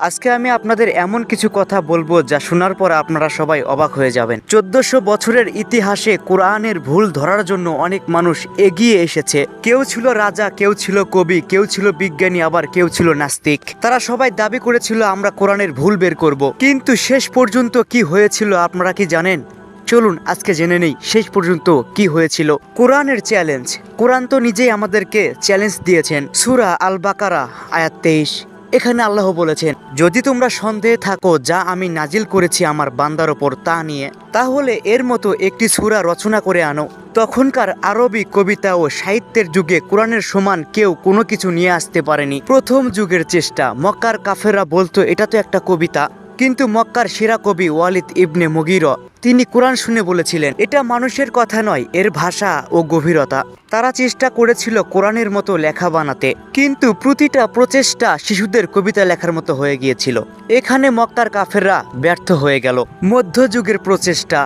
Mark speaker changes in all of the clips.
Speaker 1: আজকে আমি আপনাদের এমন কিছু কথা বলব যা শোনার পর আপনারা সবাই অবাক হয়ে যাবেন। চোদ্দশো বছরের ইতিহাসে কোরআনের ভুল ধরার জন্য অনেক মানুষ এগিয়ে এসেছে। কেউ ছিল রাজা, কেউ ছিল কবি, কেউ ছিল বিজ্ঞানী, আবার কেউ ছিল নাস্তিক। তারা সবাই দাবি করেছিল, আমরা কোরআনের ভুল বের করব। কিন্তু শেষ পর্যন্ত কি হয়েছিল আপনারা কি জানেন? চলুন, আজকে জেনে নেই শেষ পর্যন্ত কি হয়েছিল। কোরআনের চ্যালেঞ্জ। কোরআন তো নিজেই আমাদেরকে চ্যালেঞ্জ দিয়েছেন। সুরা আল বাকারা আয়াত তেইশ। এখানে আল্লাহ বলেছেন, যদি তোমরা সন্দেহে থাকো যা আমি নাজিল করেছি আমার বান্দার ওপর তা নিয়ে, তাহলে এর মতো একটি সুরা রচনা করে আনো। তখনকার আরবি কবিতা ও সাহিত্যের যুগে কোরআনের সমান কেউ কোনো কিছু নিয়ে আসতে পারেনি। প্রথম যুগের চেষ্টা, মক্কার কাফেরা বলতো, এটা তো একটা কবিতা। কিন্তু মক্কার সেরা কবি ওয়ালিদ ইবনে মুগির তিনি কোরআন শুনে বলেছিলেন, এটা মানুষের কথা নয়, এর ভাষা ও গভীরতা। তারা চেষ্টা করেছিল কোরআনের মতো লেখা বানাতে, কিন্তু প্রতিটা প্রচেষ্টা শিশুদের কবিতা লেখার মতো হয়ে গিয়েছিল। এখানে মক্কার কাফেররা ব্যর্থ হয়ে গেল। মধ্যযুগের প্রচেষ্টা,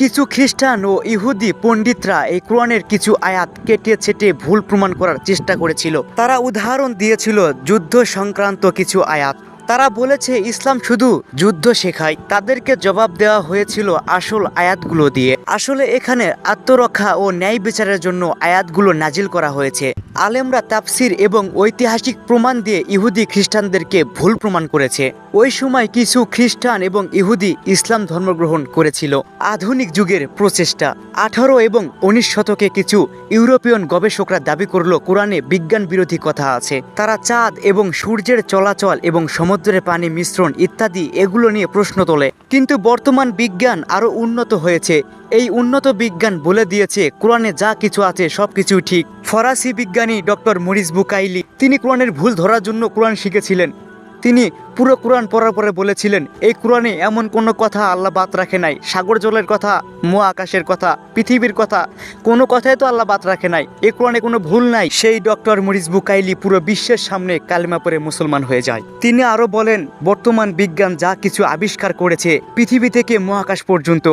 Speaker 1: কিছু খ্রিস্টান ও ইহুদি পণ্ডিতরা এই কোরআনের কিছু আয়াত কেটে ছেটে ভুল প্রমাণ করার চেষ্টা করেছিল। তারা উদাহরণ দিয়েছিল যুদ্ধ সংক্রান্ত কিছু আয়াত। তারা বলেছে ইসলাম শুধু যুদ্ধ শেখায়। তাদেরকে জবাব দেওয়া হয়েছিল আসল আয়াতগুলো দিয়ে। আসলে এখানে আত্মরক্ষা ও ন্যায় বিচারের জন্য আয়াতগুলো নাজিল করা হয়েছে। আলেমরা তাফসির এবং ঐতিহাসিক প্রমাণ দিয়ে ইহুদি খ্রিস্টানদেরকে ভুল প্রমাণ করেছে। ওই সময় কিছু খ্রিস্টান এবং ইহুদি ইসলাম ধর্মগ্রহণ করেছিল। আধুনিক যুগের প্রচেষ্টা। আঠারো এবং উনিশ শতকে কিছু ইউরোপিয়ান গবেষকরা দাবি করল, কোরআনে বিজ্ঞান বিরোধী কথা আছে। তারা চাঁদ এবং সূর্যের চলাচল এবং সমুদ্রের পানি মিশ্রণ ইত্যাদি এগুলো নিয়ে প্রশ্ন তোলে। কিন্তু বর্তমান বিজ্ঞান আরও উন্নত হয়েছে। এই উন্নত বিজ্ঞান বলে দিয়েছে, কোরআনে যা কিছু আছে সব কিছু ঠিক। ফরাসি বিজ্ঞানী ডক্টর মরিস বুকাইলি, তিনি কোরআনের ভুল ধরার জন্য কোরআন শিখেছিলেন। তিনি পুরো কোরআন পড়ার পরে বলেছিলেন, এই কোরআনে এমন কোনো কথা আল্লাহ বাদ রাখে নাই। সাগর জলের কথা মোয়া আকাশের কথা, পৃথিবীর কথা, কোনো কথাই তো আল্লাহ বাদ রাখে নাই। এই কোরআনে কোনো ভুল নাই। সেই ডক্টর মরিস বুকাইলি পুরো বিশ্বের সামনে কালিমা পরে মুসলমান হয়ে যায়। তিনি আরও বলেন, বর্তমান বিজ্ঞান যা কিছু আবিষ্কার করেছে, পৃথিবী থেকে মহাকাশ পর্যন্ত,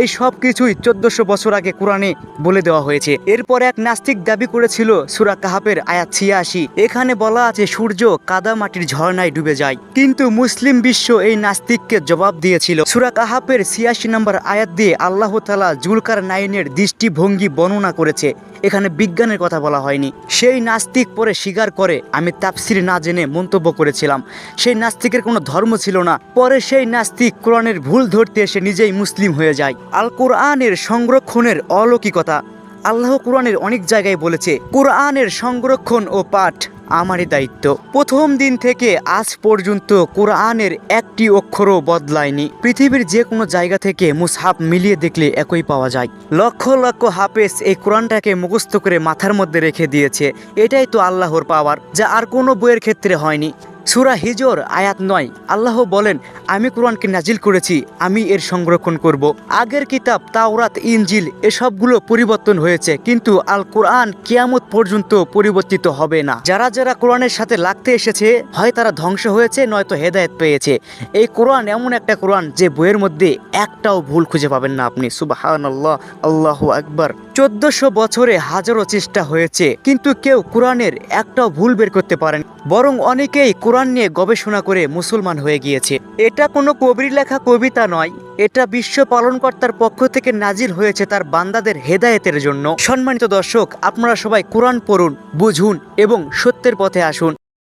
Speaker 1: এই সব কিছুই চোদ্দশো বছর আগে কোরআনে বলে দেওয়া হয়েছে। এরপর এক নাস্তিক দাবি করেছিল, সুরা কাহাপের আয়াত ছিয়াশি, এখানে বলা আছে সূর্য কাদা মাটির ঝর্ণায় ডুবে যায়। কিন্তু মুসলিম বিশ্ব এই নাস্তিককে জবাব দিয়েছিল। সুরা কাহাপের ছিয়াশি নম্বর আয়াত দিয়ে আল্লাহ তালা জুলকার নাইনের দৃষ্টিভঙ্গি বর্ণনা করেছে। এখানে বিজ্ঞানের কথা বলা হয়নি। সেই নাস্তিক পরে স্বীকার করে আমি তাফসির না জেনে মন্তব্য করেছিলাম। সেই নাস্তিকের কোনো ধর্ম ছিল না। পরে সেই নাস্তিক কোরআনের ভুল ধরতে এসে নিজেই মুসলিম হয়ে যায়। আল কোরআনের সংরক্ষণের অলৌকিকতা আল্লাহ কোরআনের অনেক জায়গায় বলেছে, কোরআনের সংরক্ষণ ও পাঠ আমারই দায়িত্ব। প্রথম দিন থেকে আজ পর্যন্ত কোরআনের একটি অক্ষরও বদলায়নি। পৃথিবীর যে কোনো জায়গা থেকে মুসহাব মিলিয়ে দেখলে একই পাওয়া যায়। লক্ষ লক্ষ হাফেজ এই কোরআনটাকে মুখস্থ করে মাথার মধ্যে রেখে দিয়েছে। এটাই তো আল্লাহর পাওয়ার, যা আর কোনো বইয়ের ক্ষেত্রে হয়নি। সুরা হিজর, আয়াত নয়। আল্লাহ বলেন, আমি কোরআনকে নাজিল করেছি, আমি এর সংরক্ষণ করব। আগের কিতাব, তাওরাত, ইনজিল, এসবগুলো পরিবর্তন হয়েছে, কিন্তু আল কোরআন কিয়ামত পর্যন্ত পরিবর্তিত হবে না। যারা যারা কোরআনের সাথে লাগতে এসেছে, হয় তারা ধ্বংস হয়েছে, নয়তো হেদায়েত পেয়েছে। এই কোরআন এমন একটা কোরআন যে বইয়ের মধ্যে একটাও ভুল খুঁজে পাবেন না আপনি। সুবাহান আল্লাহ আল্লাহ আকবর। চোদ্দশো বছরে হাজারো চেষ্টা হয়েছে, কিন্তু কেউ কোরআনের একটাও ভুল বের করতে পারেন। বরং অনেকেই কোরআন নিয়ে গবেষণা করে মুসলমান হয়ে গিয়েছে। এটা কোনো কবির লেখা কবিতা নয়, এটা বিশ্ব পালনকর্তার পক্ষ থেকে নাজির হয়েছে তার বান্দাদের হেদায়েতের জন্য। সম্মানিত দর্শক, আপনারা সবাই কোরআন পড়ুন, বুঝুন এবং সত্যের পথে আসুন।